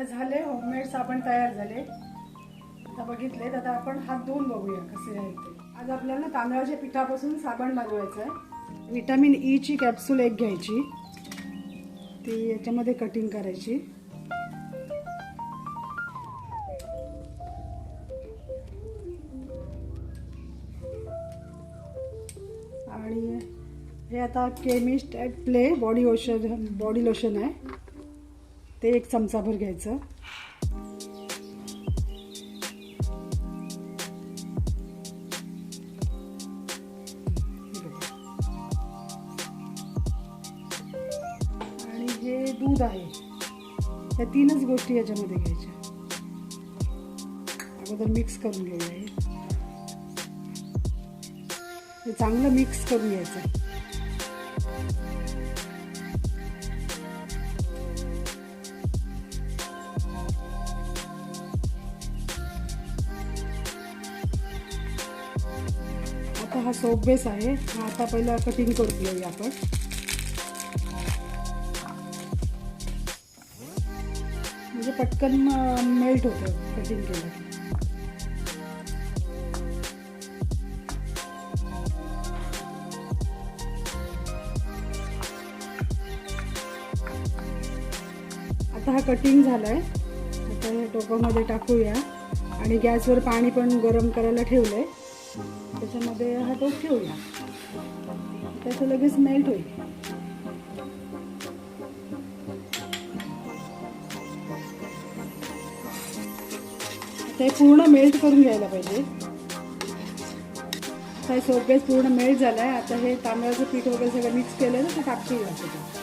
आता झाले होममेड साबण तयार झाले. आता बघितले आता आपण हात धुवून बघूया कसे आहेत ते. आज आपल्याला तांदळाच्या पिठापासून साबण बनवायचं आहे व्हिटॅमिन e ईची कॅप्सूल एक घ्यायची. ती याच्यामध्ये कटिंग करायची. आणि हे आता chemist at play body lotion body lotion आहे. ते एक चमचाभर घ्यायचं. आणि हे दूध आहे. या तीनच गोष्टी याच्यामध्ये घ्यायच्या. अगोदर मिक्स करून घ्यायचं हे. हे चांगलं मिक्स करून घ्यायचं. हा सोप बेस आहे. हा आता पहिला कटिंग करून घेऊया आपण. म्हणजे पटकन मेल्ट होतं कटिंग केलं. आता हा कटिंग झालाय. आता हे टोपामध्ये टाकूया. आणि गॅसवर पाणी पण गरम करायला ठेवलंय. त्याच्यामध्ये हा तो ठेवूया. त्याचं लगेच मेल्ट होईल. ते पूर्ण मेल्ट करून घ्यायला पाहिजे. आता हे सोपेस पूर्ण मेल्ट आहे आता हे तांदळाचं पीठ वगैरे सगळं मिक्स केलं ना ते टाकते त्याच्यात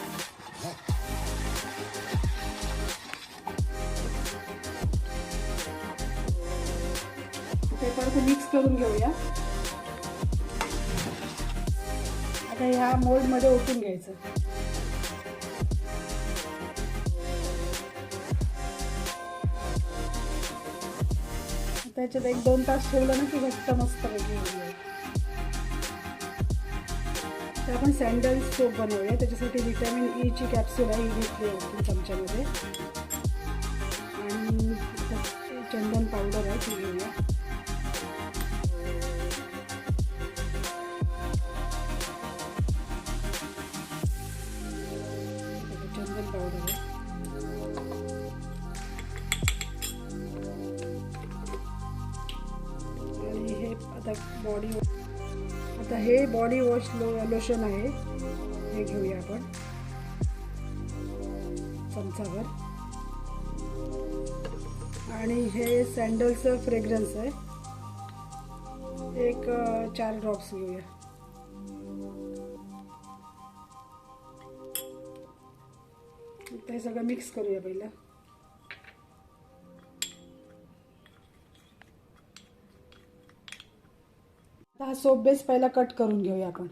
ते परत मिक्स करून घेऊया. आता ह्या मोल्डमध्ये ओतून घ्यायचं. त्याच्यात एक दोन तास ठेवलं ना की घट्ट मस्त तर आपण सँडल सोप बनवूया. त्याच्यासाठी व्हिटॅमिन ईची e ची कॅप्सूल आहे ही घेतली होती चमच्यामध्ये. आणि चंदन पावडर आहे ती घेऊया. आता बॉडी आता हे बॉडी वॉश लो लोशन आहे. हे घेऊया आपण. चमचाभर आणि हे सँडलचं फ्रेग्रन्स आहे. एक चार ड्रॉप्स घेऊया. हे सगळं मिक्स करूया पहिलं. हा सोप बेस पहिला कट करून घेऊया आपण.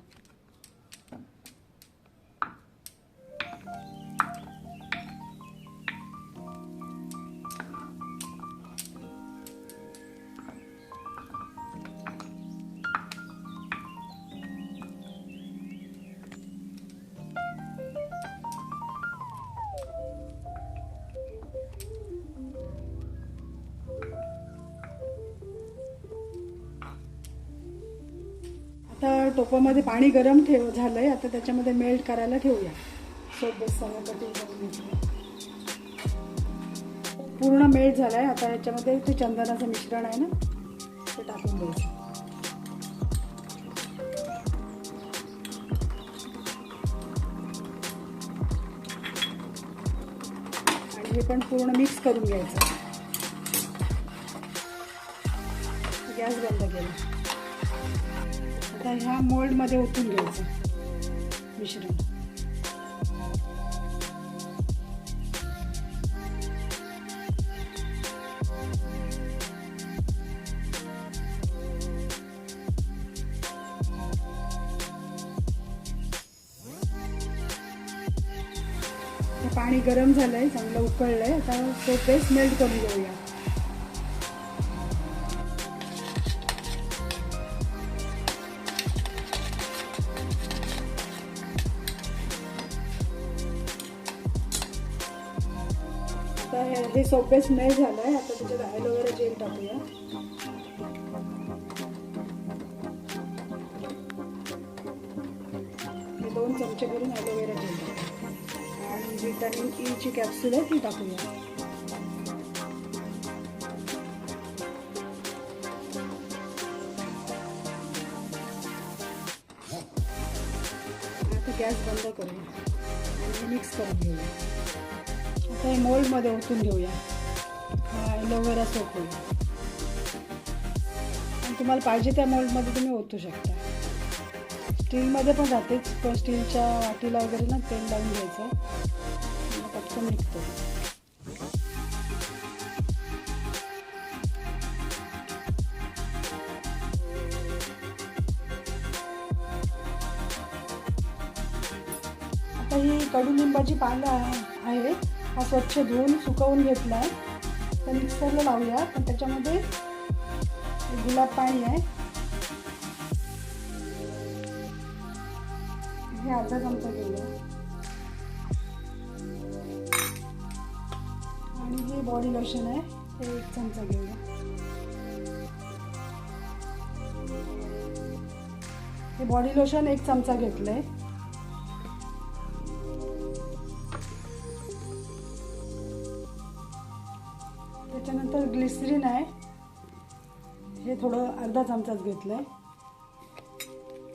आता टोपामध्ये पाणी गरम ठेव झालं आहे आता त्याच्यामध्ये मेल्ट करायला ठेवूया. सोप सगळं पूर्ण मेल्ट झालाय. आता याच्यामध्ये ते चंदनाचं मिश्रण आहे ना ते टाकून द्यायचं आणि हे पण पूर्ण मिक्स करून घ्यायचं. गॅस बंद केला. ह्या मोल्डमध्ये ओतून घ्यायचं. मिश्रण. पाणी गरम झालंय चांगलं उकळलंय. आता तो पेस्ट मेल्ट करून घेऊया. आता हे हे नाही स्मेल झालंय आता त्याच्यात ॲलोवेरा जेल टाकूया. हे दोन चमचे करून ॲलोवेरा जेल टाकूया आणि व्हिटॅमिन ई e ची कॅप्सूल आहे ती टाकूया. गॅस बंद करून आणि मिक्स करून घेऊया. आता हे मोल्डमध्ये ओतून घेऊया. हा ॲलोवेरा सोप होईल आणि तुम्हाला पाहिजे त्या मोल्डमध्ये तुम्ही ओतू शकता. स्टीलमध्ये पण राहतेच पण स्टीलच्या वाटीला वगैरे ना तेल लावून घ्यायचं. पटकन निघतो. आता ही कडुलिंबाची पानं आहेत हा स्वच्छ धुवून सुकवून घेतला आहे. तर मिक्सरला लावूया. पण त्याच्यामध्ये गुलाब पाणी आहे. हे अर्धा चमचा घेऊया. आणि हे बॉडी लोशन आहे. ते एक चमचा घेऊया. हे बॉडी लोशन एक चमचा घेतलंय. आहे ग्लिसरीन आहे. हे थोडं अर्धा चमचाच घेतलं आहे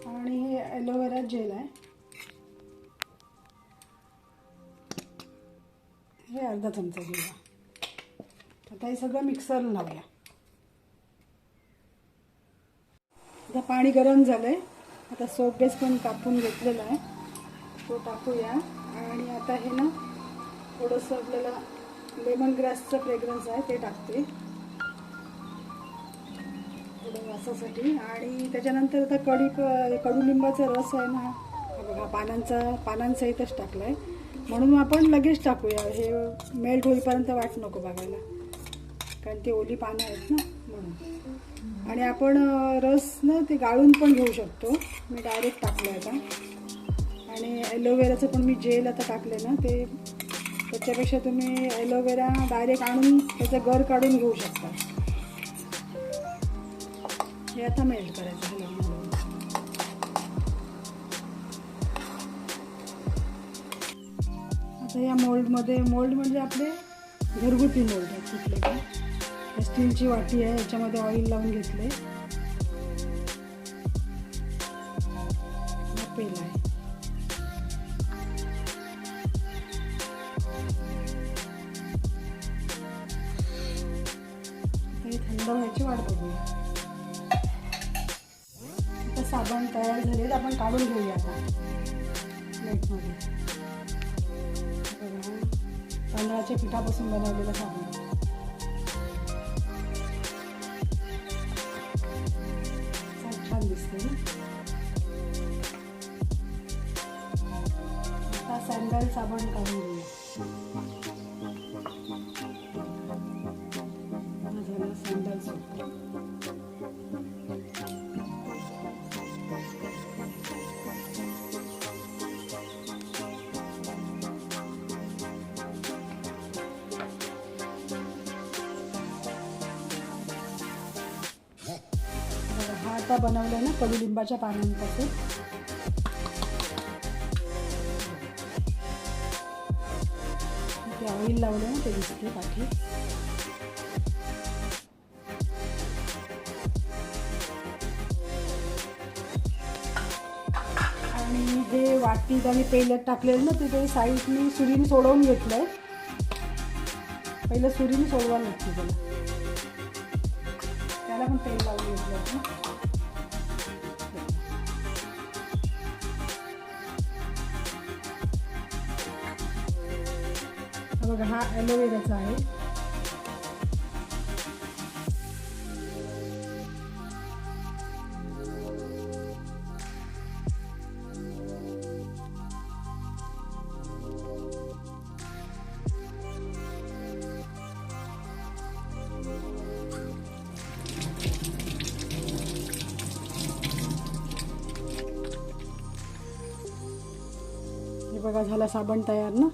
आणि हे ॲलोवेरा जेल आहे. हे अर्धा चमचा घेऊया. आता हे सगळं मिक्सरला लावूया. आता पाणी गरम झालं आहे आता सोप बेस पण कापून घेतलेला आहे. तो टाकूया. आणि आता हे ना थोडंसं आपल्याला लेमन ग्रासचं फ्रेग्रन्स आहे ते टाकते. थोडं वासासाठी. आणि त्याच्यानंतर आता कढी कडुलिंबाचा रस आहे ना बघा पानांचा पानांसहितच टाकला आहे म्हणून आपण लगेच टाकूया. हे मेल्ट होईपर्यंत वाट नको बघायला. कारण ती ओली पानं आहेत ना म्हणून. आणि आपण रस ना ते गाळून पण घेऊ शकतो. मी डायरेक्ट टाकलं आता. आणि ॲलोवेराचं पण मी जेल आता टाकले ना ते त्याच्यापेक्षा तुम्ही ॲलोवेरा डायरेक्ट आणून त्याचं गर काढून घेऊ शकता. हे आता मेल्ट करायचं हॅलो आता या मोल्डमध्ये मोल्ड म्हणजे आपले घरगुती मोल्ड आहेत कुठले स्टीलची वाटी आहे याच्यामध्ये ऑइल लावून घेतले पेल आहे. काढून घेऊया आता. प्लेटमध्ये. तांदळाच्या पिठापासून बनवलेलं साबण खूप छान दिसते ना? आता सँडल साबण काढून घेऊया. आता बनवलाय ना कडुलिंबाच्या पानांपासून. ते ऑइल लावलं ना ते दिसते पाठी. आणि हे वाटीत आणि पेल्यात टाकलेलं ना ते साईडने सुरीने सोडवून घेतलंय. पहिलं सुरीने सोडवायला लागते त्याला. त्याला पण तेल लावून घेतलं होतं बघा हा ॲलोवेराचा आहे. हे बघा झाला साबण तयार ना?